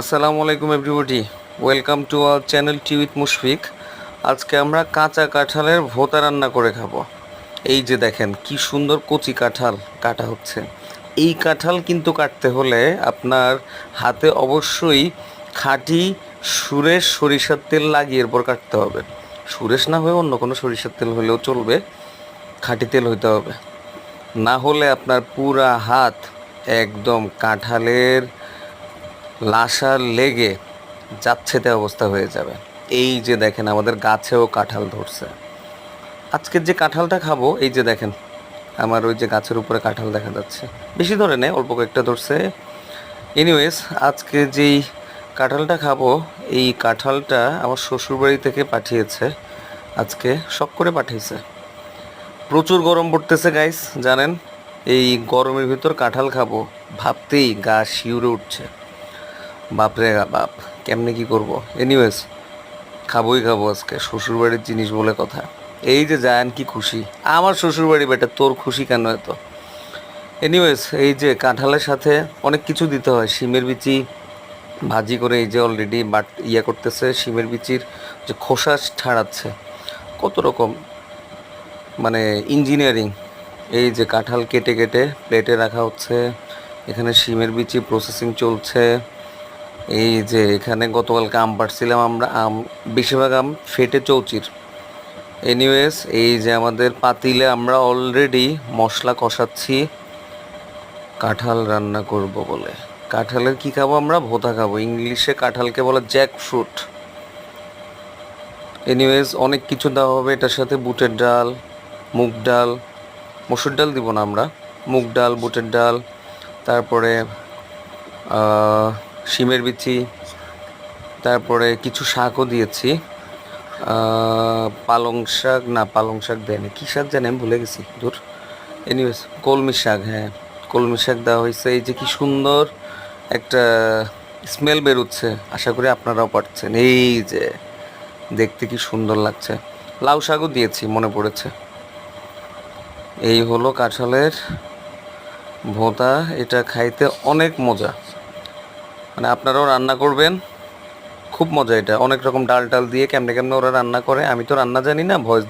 আসসালামু আলাইকুম everybody welcome to our channel tea with Mushfiq আজকে আমরা কাঁচা কাঁঠালের ভোতা রান্না করে খাব। এই যে দেখেন, কি সুন্দর কচি কাঁঠাল কাটা হচ্ছে। এই কাঁঠাল কিন্তু কাটতে হলে আপনার হাতে অবশ্যই খাঁটি সুরেশ সরিষার তেল লাগিয়ে এরপর কাটতে হবে। সুরেশ না হয়ে অন্য কোনো সরিষার তেল হলেও চলবে, খাঁটি তেল হইতে হবে। না হলে আপনার পুরা হাত একদম কাঁঠালের লাশার লেগে যাচ্ছেতে অবস্থা হয়ে যাবে। এই যে দেখেন আমাদের গাছেও কাঁঠাল ধরছে। আজকের যে কাঁঠালটা খাব, এই যে দেখেন, আমার ওই যে গাছের উপরে কাঁঠাল দেখা যাচ্ছে। বেশি ধরে নেই অল্প কয়েকটা ধরছে। এনিওয়েজ আজকে যেই কাঁঠালটা খাব, এই কাঁঠালটা আমার শ্বশুরবাড়ি থেকে পাঠিয়েছে। আজকে শখ করে পাঠিয়েছে প্রচুর গরম পড়তেছে গাইস জানেন? এই গরমের ভিতর কাঁঠাল খাব ভাবতেই গা শিউরে উঠছে। বাপরে বাপ, কেমনে কি করব? এনিওয়েজ খাবোই খাব আজকে, শ্বশুরবাড়ির জিনিস বলে কথা। এই যে জায়ান কি খুশি? আমার শ্বশুরবাড়ি বেটা, তোর খুশি কেন এত? এনিওয়েজ এই যে কাঁঠালের সাথে অনেক কিছু দিতে হয়। শিমের বিচি, ভাজি করে এই যে অলরেডি বাট ইয়ে করতেছে, শিমের বিচির যে খোসা ছাড়াচ্ছে। কত রকম মানে ইঞ্জিনিয়ারিং এই যে কাঁঠাল কেটে কেটে প্লেটে রাখা হচ্ছে। এখানে শিমের বিচি প্রসেসিং চলছে। এই যে এখানে গতকালকে আম পাড়ছিলাম আমরা, আম বেশিরভাগ আম ফেটে চৌচির। এনিওয়েজ এই যে আমাদের পাতিলে আমরা অলরেডি মশলা কষাচ্ছি। কাঁঠাল রান্না করব বলে। কাঁঠালের কি খাব আমরা? ভোতা খাব। ইংলিশে কাঁঠালকে বলে জ্যাক ফ্রুট এনিওয়েজ অনেক কিছু দেওয়া হবে। এটার সাথে বুটের ডাল, মুগ ডাল, মসুর ডাল দিব না আমরা। মুগ ডাল, বুটের ডাল, তারপরে শিমের বিচি, তারপরে কিছু শাকও দিয়েছি। পালং শাক, না, পালং শাক দেয়নি। কী শাক জানি, আমি ভুলে গেছি, দূর। এনিওয়েজ কলমি শাক হ্যাঁ। কলমি শাক দেওয়া হয়েছে। এই যে কি সুন্দর একটা স্মেল বেরোচ্ছে, আশা করি আপনারাও পাচ্ছেন এই যে, দেখতে কি সুন্দর লাগছে। লাউ শাকও দিয়েছি, মনে পড়েছে। এই হলো কাঁঠালের ভোঁতা। এটা খাইতে অনেক মজা। মানে আপনারাও রান্না করবেন। খুব মজা এটা। অনেক রকম ডাল টাল দিয়ে কেমনে কেমনে ওরা রান্না করে। আমি তো রান্না জানি না, ভয়েস